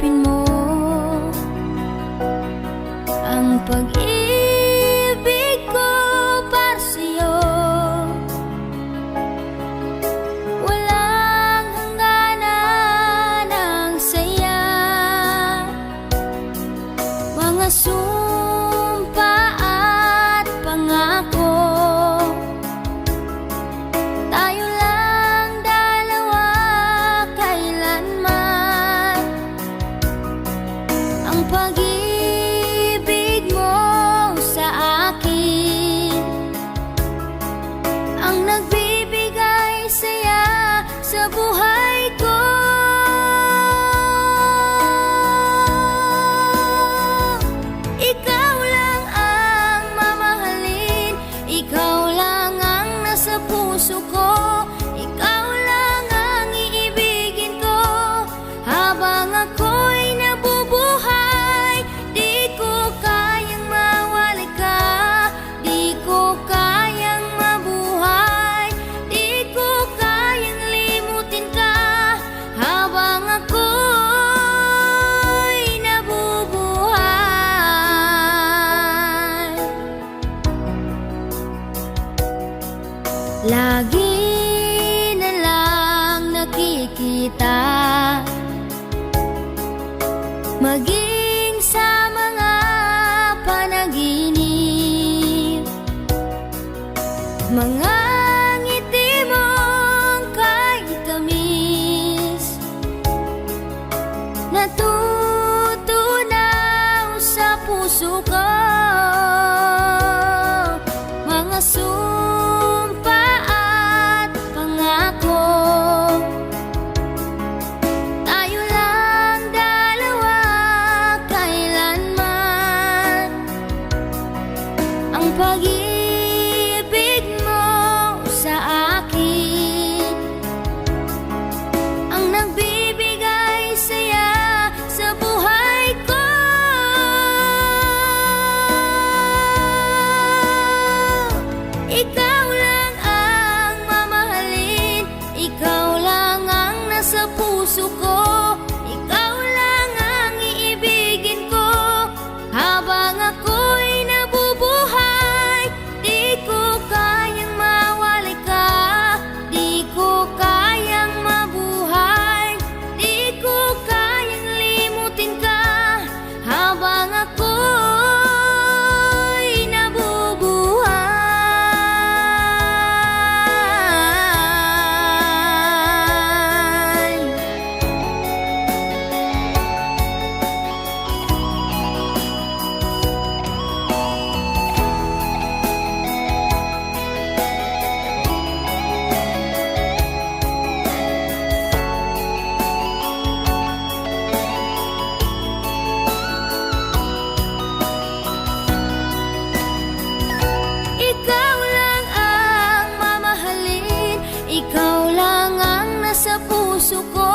been nắng kita Maging sa mga panaginip. Mga 대박이 su corazón.